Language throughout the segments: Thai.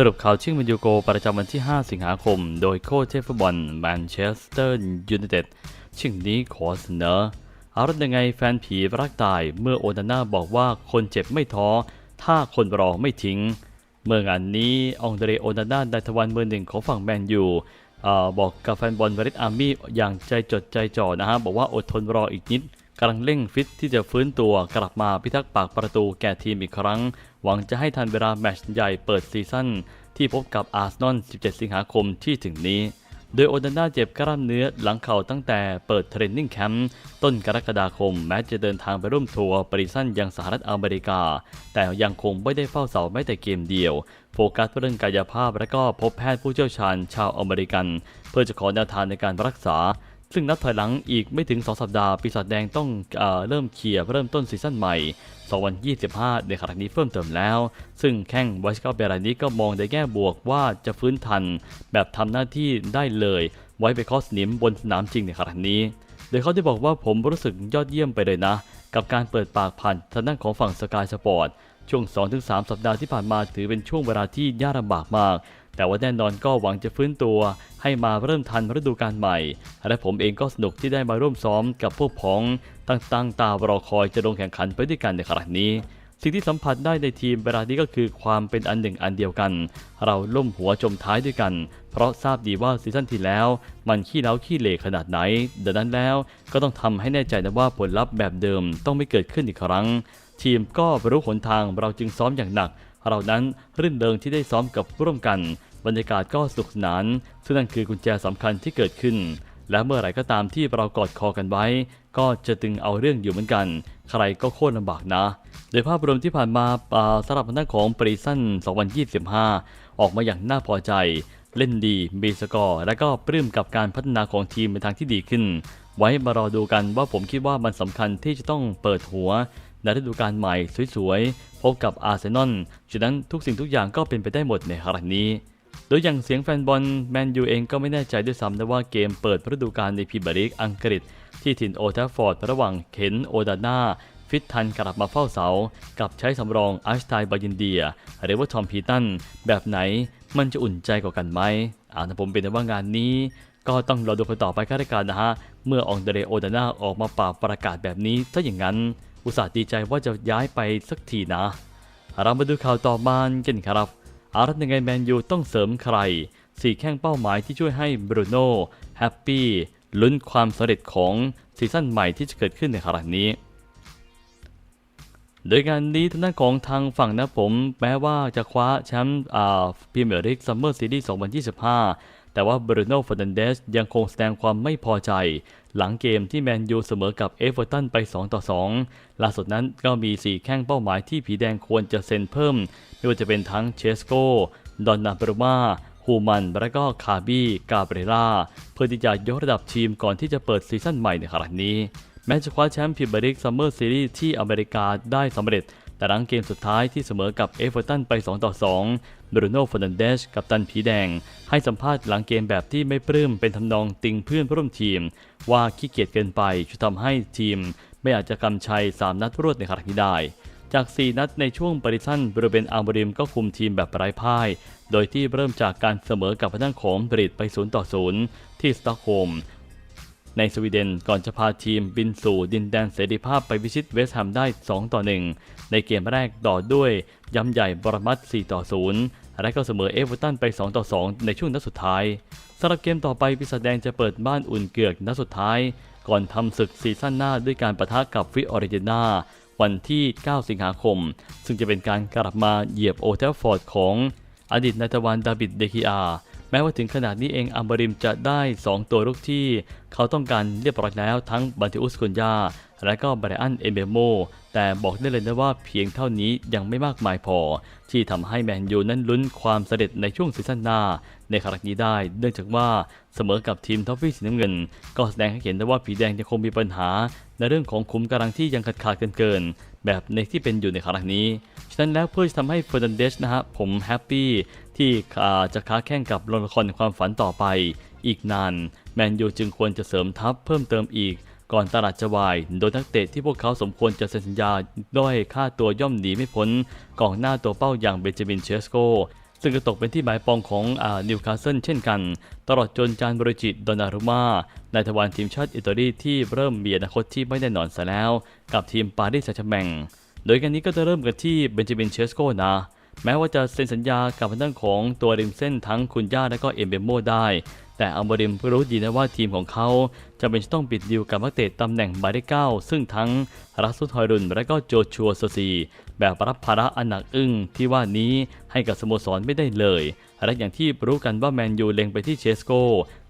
สรุปข่าวชิงแมนยูโกประจำวันที่ 5 สิงหาคม โดยโค้ชเทพฟุตบอลแมนเชสเตอร์ยูไนเต็ดชิงนี้ขอเสนอเอารถยังไงแฟนผีรักตายเมื่อโอนาน่าบอกว่าคนเจ็บไม่ท้อ ถ้าคนรอไม่ทิ้ง เมื่องานนี้องเดเรโอนาน่าดัตวันเบอร์หนึ่งของฝั่งแมนยูบอกกับแฟนบอลวาริสอาร์มี่อย่างใจจดใจจ่อนะฮะบอกว่าอดทนรออีกนิด กำลังเร่งฟิตที่จะฟื้นตัวกลับมาพิทักษ์ปากประตูแก่ทีมอีกครั้ง หวังจะให้ทันเวลาแมตช์ใหญ่เปิดซีซั่นที่พบกับอาร์เซนอล 17 สิงหาคมที่ถึงนี้ โดยโอนาน่าเจ็บกล้ามเนื้อหลังเข่าตั้งแต่เปิดเทรนนิ่งแคมป์ต้นกรกฎาคม แม้จะเดินทางไปร่วมทัวร์ปริซันยังสหรัฐอเมริกา แต่ยังคงไม่ได้เฝ้าเสาแม้แต่เกมเดียว โฟกัสเรื่องกายภาพและก็พบแพทย์ผู้เชี่ยวชาญชาวอเมริกัน เพื่อจะขอแนวทางในการรักษา ซึ่งนับถอยหลังอีกไม่ถึง 2 สัปดาห์ ปีศาจแดงต้องเอเริ่มเคลียร์เริ่มต้นซีซั่นใหม่ 2025 ในขณะนี้เพิ่มเติมแล้ว ซึ่งแข้งไวสกาเบรายนี้ก็มองในแง่บวกว่าจะฟื้นทัน แบบทำหน้าที่ได้เลย ไว้ไปคอสนิมบนสนามจริงในขณะนี้ โดยเขาได้บอกว่าผมรู้สึกยอดเยี่ยมไปเลยนะ กับการเปิดปากผ่านทางด้านของฝั่งสกายสปอร์ตช่วง 2-3 สัปดาห์ที่ผ่านมาถือเป็นช่วงเวลาที่ยากลำบากมาก แต่ว่าแน่นอนก็หวังจะฟื้นตัว ให้มาเริ่มทันฤดูกาลใหม่ และผมเองก็สนุกที่ได้มาร่วมซ้อมกับพวกพ้องตั้งตารอคอยจะลงแข่งขันไปด้วยกันในครั้งนี้สิ่งที่สัมผัสได้ในทีมเวลานี้ก็คือความเป็นอันหนึ่งอันเดียวกัน เราล่มหัวจมท้ายด้วยกัน เพราะทราบดีว่าซีซั่นที่แล้ว มันขี้เล้าขี้เหล่ขนาดไหนดังนั้นแล้วก็ต้องทำให้แน่ใจนะว่าผลลัพธ์แบบเดิมต้องไม่เกิดขึ้นอีกครั้ง ทีมก็รู้หนทางเราจึงซ้อมอย่างหนัก เรานั้นรื่นเริงที่ได้ซ้อมกับร่วมกัน บรรยากาศก็สนุกสนานซึ่งนั่นคือกุญแจสำคัญที่เกิดขึ้น และเมื่อไหร่ก็ตามที่เรากอดคอกันไว้ ก็จะตึงเอาเรื่องอยู่เหมือนกัน ใครก็โคตรลำบากนะ โดยภาพรวมที่ผ่านมาอ่าสำหรับทางด้านของปรีซัน2025 ออกมาอย่างน่าพอใจ เล่นดีมีสกอร์และก็ปลื้มกับการพัฒนาของทีมในทางที่ดีขึ้น ไว้มารอดูกันว่าผมคิดว่ามันสำคัญที่จะต้องเปิดหัวในฤดูกาลใหม่สวยๆ พบกับอาร์เซนอล ฉะนั้นทุกสิ่งทุกอย่างก็เป็นไปได้หมดในครั้งนี้ โดยอย่างเสียงแฟนบอลแมนยูเองก็ไม่แน่ใจด้วยซ้ำนะว่าเกมเปิดฤดูกาลในพรีเมียร์ลีกอังกฤษ ที่ถิ่นโอทัฟฟอร์ดระหว่างเข็นโอดาน่าฟิตทันกลับมาเฝ้าเสา กับใช้สำรองอัชไตบายินเดีย หรือว่าทอมพีตัน แบบไหนมันจะอุ่นใจกว่ากันไหมอ่านะผมเป็นว่างานนี้ ก็ต้องรอดูกันต่อไปข้าราชการนะฮะ เมื่อองเดเรโอดาน่าออกมาป่าประกาศแบบนี้ ถ้าอย่างนั้น อุตส่าห์ดีใจว่าจะย้ายไปสักทีนะ เรามาดูข่าวต่อมากันครับ อารัตยังไงแมนยูต้องเสริมใครสี่แข้งเป้าหมายที่ช่วยให้บรูโน่แฮปปี้ลุ้นความสำเร็จของซีซั่นใหม่ที่จะเกิดขึ้นในครั้งนี้ โดยงานนี้ทางด้านของทางฝั่งนะผม แม้ว่าจะคว้าแชมป์พรีเมียร์ลีกซัมเมอร์ซีรีส์2025 แต่ว่าบรูโน่ฟ e ร์นันเดสยังคงแสดงความไม่พอใจ หลังเกมที่แมนยูเสมอกับเอเวอร์ตันไป 2 ต่อ 2 ล่าสุดนั้นก็มี 4 แข้งเป้าหมายที่ผีแดงควรจะเซ็นเพิ่ม ไม่ว่าจะเป็นทั้งเชสโก ดอนนาเบรมาฮูมัน และก็คาบี้ กาเบรล่า เพื่อที่จะยกระดับทีมก่อนที่จะเปิดซีซั่นใหม่ในครั้งนี้ แม้จะคว้าแชมป์พรีเมียร์ลีกซัมเมอร์ซีรีส์ที่อเมริกาได้สำเร็จแต่หลังเกมสุดท้ายที่เสมอกับเอเวอร์ตันไป 2 ต่อ 2 บรูโน่ฟ e ร์นันเดสกับตันผีแดง ให้สัมภาษณ์หลังเกมแบบที่ไม่ปลื้มเป็นทำนองติงเพื่อนร่วมทีม ว่าขี้เกียจเกินไปจะทำให้ทีม ไม่อาจจะกำชัย 3 นัดรวดในครั้งนี้ได้ จาก 4 นัดในช่วงปริซันบริเวณอาร์บริมก็คุมทีมแบบไร้พ่าย โดยที่เริ่มจากการเสมอกับพนักของบริตไป0ต่อ0ที่สต็อกโฮล์ม ในสวีเดนก่อนจะพาทีมบินสู่ดินแดนเสรีภาพไปพิชิตเวสต์แฮมได้ 2 ต่อ 1 ในเกมแรกต่อด้วยย้ำใหญ่บรมัด4ต่อ 0 และก็เสมอเอเวอร์ตันไป 2 ต่อ 2 ในช่วงนัดสุดท้ายสำหรับเกมต่อไปปีศาจแดงจะเปิดบ้านอุ่นเกือกนัดสุดท้าย ก่อนทำศึกซีซั่นหน้าด้วยการประทะกับฟิออริเจนาวันที่ 9 สิงหาคม ซึ่งจะเป็นการกลับมาเหยียบโอเทลฟอร์ดของอดีตนายตะวันดาบิดเดคิอา แม้ว่าถึงขนาดนี้เองอัมบริมจะได้ 2 ตัวลูกที่ เขาต้องการเรียบร้อยแล้วทั้งบันทิอุสกุนยา และก็ไบรอันเอเบโม แต่บอกได้เลยนะว่าเพียงเท่านี้ยังไม่มากมายพอ ที่ทำให้แมนยูนั้นลุ้นความสำเร็จในช่วงซีซั่นหน้า ในครั้งนี้ได้ เนื่องจากว่าเสมอกับทีมทอฟฟี่สีน้ำเงิน ก็แสดงให้เห็นได้ว่าผีแดงยังคงมีปัญหา ในเรื่องของคุมกำลังที่ยังขาดขาดเกินๆแบบในที่เป็นอยู่ในครั้งนี้ ฉะนั้นแล้วเพื่อจะทำให้เฟอร์นันเดสนะฮะผมแฮปปี้ ที่อาจะค้าแข่งกับละครในความฝันต่อไป อีกนาน แมนยูจึงควรจะเสริมทัพเพิ่มเติมอีก ก่อนตลาดจะวาย โดยนักเตะที่พวกเขาสมควรจะเซ็นสัญญาด้วยค่าตัวย่อมหนีไม่พ้นกองหน้าตัวเป้าอย่างเบนจามินเชสโกซึ่งก็ตกเป็นที่หมายปองของนิวคาสเซิลเช่นกัน ตลอดจนจานบริจิตดอนารุมานายทวารทีมชาติอิตาลีที่เริ่มมีอนาคตที่ไม่แน่นอนซะแล้ว กับทีมปารีสแซงต์แชร์แมงโดยการนี้ก็จะเริ่มกันที่เบนจามินเชสโกนะ แม้ว่าจะเซ็นสัญญากับทางด้านของตัวริมเส้นทั้งคุณย่าและก็เอ็มเบโมได้ แต่อัลบริมรู้ดีนะว่าทีมของเขาจะเป็นต้องปิดดีลกับนักเตะตำแหน่งหมายเลขเก้าซึ่งทั้งรัสซุทอยรุนและก็โจชัวโซซีแบบรับภาระอันหนักอึ้งที่ว่านี้ให้กับสโมสรไม่ได้เลย และอย่างที่รู้กันว่าแมนยูเล็งไปที่เชสโก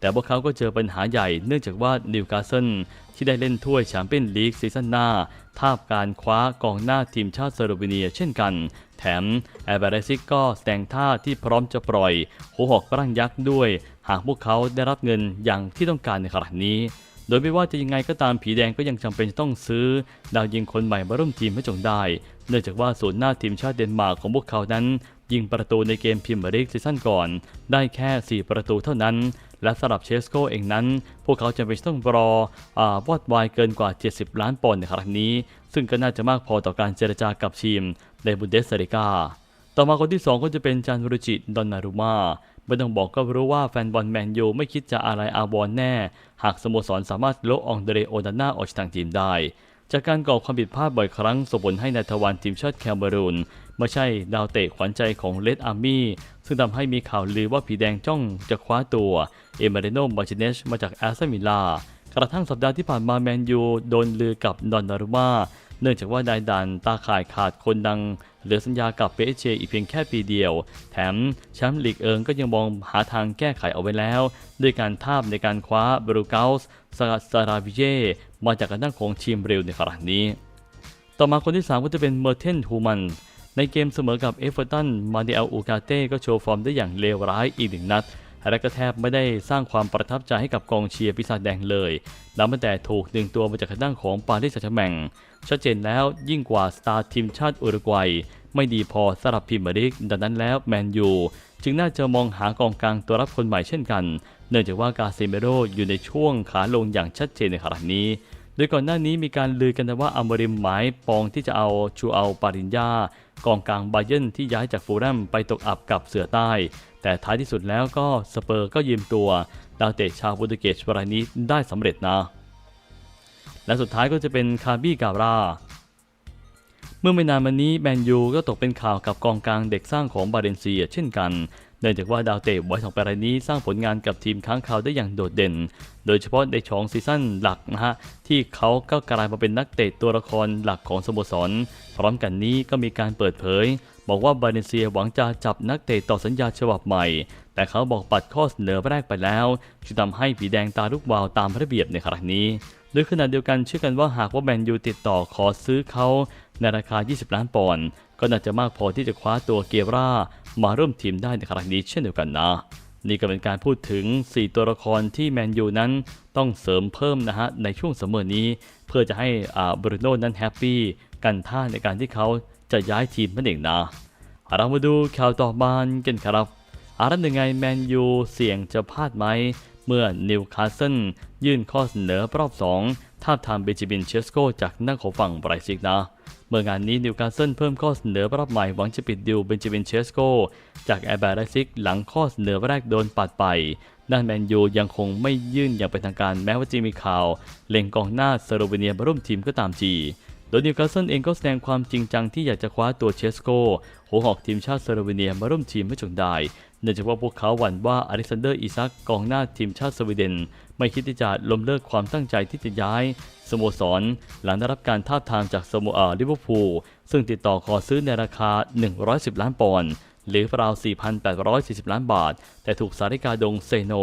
แต่พวกเขาก็เจอปัญหาใหญ่เนื่องจากว่านิวคาสเซิลที่ได้เล่นถ้วยแชมเปี้ยนลีกซีซั่นหน้าทาบการคว้ากองหน้าทีมชาติสโลวีเนียเช่นกัน แถมแอร์เบรซิกก็แสดงท่าที่พร้อมจะปล่อยหัวหอกร่างยักษ์ด้วย หากพวกเขาได้รับเงินอย่างที่ต้องการในขณะนี้ โดยไม่ว่าจะยังไงก็ตามผีแดงก็ยังจำเป็นจะต้องซื้อ ดาวยิงคนใหม่มาร่วมทีมให้จงได้ เนื่องจากว่าศูนย์หน้าทีมชาติเดนมาร์กของพวกเขานั้น ยิงประตูในเกมพรีเมียร์ลีกซีซั่นก่อน ได้แค่ 4 ประตูเท่านั้น และสำหรับเชสโกเองนั้น พวกเขาจำเป็นต้องรออวอดวายเกินกว่า 70 ล้านปอนด์ในครั้งนี้ ซึ่งก็น่าจะมากพอต่อการเจรจากับทีมในบุนเดสเ i กาต่อมาคนที่ 2 ก็จะเป็นจานวรุจิดอนนารุมาไม่ต้องบอกก็รู้ว่าแฟนบอลแมนยูไม่คิดจะอะไรอาบอนแน่ หากสโมสรสามารถโละอองเดเรโอดาน่าออกจากทีมได้ จากการก่อความผิดพลาดบ่อยครั้งส่งผลให้นายทวารทีมชาติแคมเบรูน ไม่ใช่ดาวเตะขวัญใจของเลดอาร์มี่ซึ่งทำให้มีข่าวลือว่าผีแดงจ้องจะคว้าตัว เอเมเรโนมาร์ติเนสมาจากแอสตันวิลล่ากระทั่งสัปดาห์ที่ผ่านมาแมนยูโดนลือกับดอนนารุมาเนื่องจากว่านายดันตาข่ายขาดคนดัง เหลือสัญญากับเปเชอีกเพียงแค่ปีเดียว แถมแชมป์ลีกเอิงก็ยังมองหาทางแก้ไขเอาไว้แล้ว ด้วยการทาบในการคว้าบรูเกลส์สกัดซาราวิเยมาจากการตั้งของทีมเร็วในครั้งนี้ ต่อมาคนที่ 3 ก็จะเป็นเมอร์เทนฮูมัน ในเกมเสมอกับเอฟเวอร์ตัน มาดิเอลอูกาเต้ก็โชว์ฟอร์มได้อย่างเลวร้ายอีกหนึ่งนัด และก็แทบไม่ได้สร้างความประทับใจให้กับกองเชียร์ปีศาจแดงเลยนับตั้งแต่ถูกดึงตัวมาจากทางด้านของปารีสแซงต์แชแมงชัดเจนแล้วยิ่งกว่าสตาร์ทีมชาติอุรุกวัย ไม่ดีพอสำหรับพรีเมียร์ลีกดังนั้นแล้วแมนยูจึงน่าจะมองหากองกลางตัวรับคนใหม่เช่นกัน เนื่องจากว่ากาเซเมโรอยู่ในช่วงขาลงอย่างชัดเจนในขณะนี้ โดยก่อนหน้านี้มีการลือกันว่าอัมริมหมายปองที่จะเอาชูเอาปารินยากองกลางบาเยร์นที่ย้ายจากฟูลแลมไปตกอับกับเสือใต้ แต่ท้ายที่สุดแล้วก็สเปอร์ก็ยืมตัวดาวเตะชาวโปรตุเกสรายนี้ได้สำเร็จนะ และสุดท้ายก็จะเป็นคาบี้กาบราเมื่อไม่นานมานี้แมนยูก็ตกเป็นข่าวกับกองกลางเด็กสร้างของบาเลนเซีย เช่นกัน เนื่องจากว่าดาวเตะวัยสองปีรายนี้สร้างผลงานกับทีมค้างคาวได้อย่างโดดเด่น โดยเฉพาะในช่องซีซั่นหลักนะฮะที่เขาก็กลายมาเป็นนักเตะตัวละครหลักของสโมสร พร้อมกันนี้ก็มีการเปิดเผย บอกว่าบาเลนเซียหวังจะจับนักเตะต่อสัญญาฉบับใหม่ แต่เขาบอกปัดข้อเสนอแรกไปแล้วจึงทำให้ผีแดงตาลูกวาวตามระเบียบในครั้งนี้โดยขณะเดียวกันเชื่อกันว่าหากว่าแมนยูติดต่อขอซื้อเขา ในราคา 20 ล้านปอนด์ก็น่าจะมากพอที่จะคว้าตัวเกียร่า มาร่วมทีมได้ในครั้งนี้เช่นเดียวกันนะ นี่ก็เป็นการพูดถึง 4 ตัวละครที่แมนยูนั้นต้องเสริมเพิ่มนะฮะในช่วงเสมอนี้ เพื่อจะให้อาบรูโน่นั้นแฮปปี้กันท่าในการที่เขาจะย้ายทีมนั่นเองนะเรามาดูข่าวต่อมากันครับอารันยังไงแมนยูเสี่ยงจะพลาดไหม เมื่อนิวคาสเซิลยื่นข้อเสนอรอบ 2 ท่าทามเบจามินเชสโกจากนักขอฝั่งไบรซิกนะ เมื่องานนี้นิวคาสเซิลเพิ่มข้อเสนอรอบใหม่หวังจะปิดดิวเบนจามินเชสโกจากแอร์แบรซิกหลังข้อเสนอแรกโดนปัดไป ด้านแมนยูยังคงไม่ยื่นอย่างเป็นทางการแม้ว่าจะมีข่าว เล็งกองหน้าสโลวีเนียมาร่วมทีมก็ตามทีโดยนิวคาสเซิลเองก็แสดงความจริงจังที่อยากจะคว้าตัวเชสโกหัวหอกทีมชาติสโลวีเนียมาร่วมทีมให้จงได้ เนื่องจากว่าพวกเขาหวั่นว่าอเล็กซานเดอร์อิซักกองหน้าทีมชาติสวีเดน ไม่คิดที่จะล้มเลิกความตั้งใจที่จะย้าย สโมสร หลังได้รับการทาบทามจากสโมออร์ลิเวอร์พูลซึ่งติดต่อขอซื้อในราคา 110 ล้านปอนด์หรือราว 4,840 ล้านบาท แต่ถูกสาริกาดงเซโน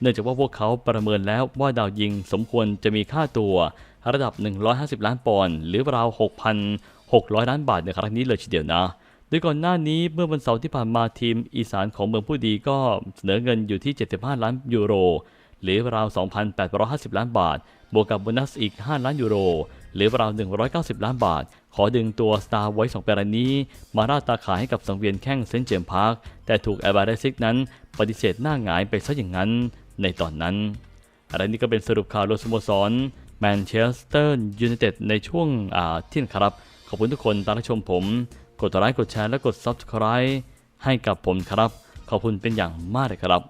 เนื่องจากว่าพวกเขาประเมินแล้วว่าดาวยิงสมควรจะมีค่าตัว ระดับ 150 ล้านปอนด์หรือราว 6,600 ล้านบาทในครั้งนี้เลยทีเดียวนะ ดยก่อนหน้านี้เมื่อวันเสาร์ที่ผ่านมาทีมอีสานของเมืองผู้ดีก็เสนอเงินอยู่ที่ 75 ล้านยูโร หรือราว 2,850 ล้านบาท บวกกับโบนัสอีก 5 ล้านยูโร หรือราว 190 ล้านบาท ขอดึงตัวสตาร์ไว้2ปีรายนี้ มาราตาขายให้กับสังเวียนแข้งเซนเจมส์พาร์ค แต่ถูกแอร์บาร์เดซิกนั้น ปฏิเสธหน้าหงายไปซะอย่างนั้นในตอนนั้นอะไรนี่ก็เป็นสรุปข่าวโดยสโมสรแมนเชสเตอร์ยูไนเต็ดในช่วงอ่าที่ยงครับ ขอบคุณทุกคนตามรับชมผม กดไลค์กดแชร์และกด Subscribe ให้กับผมครับ ขอบคุณเป็นอย่างมากเลยครับ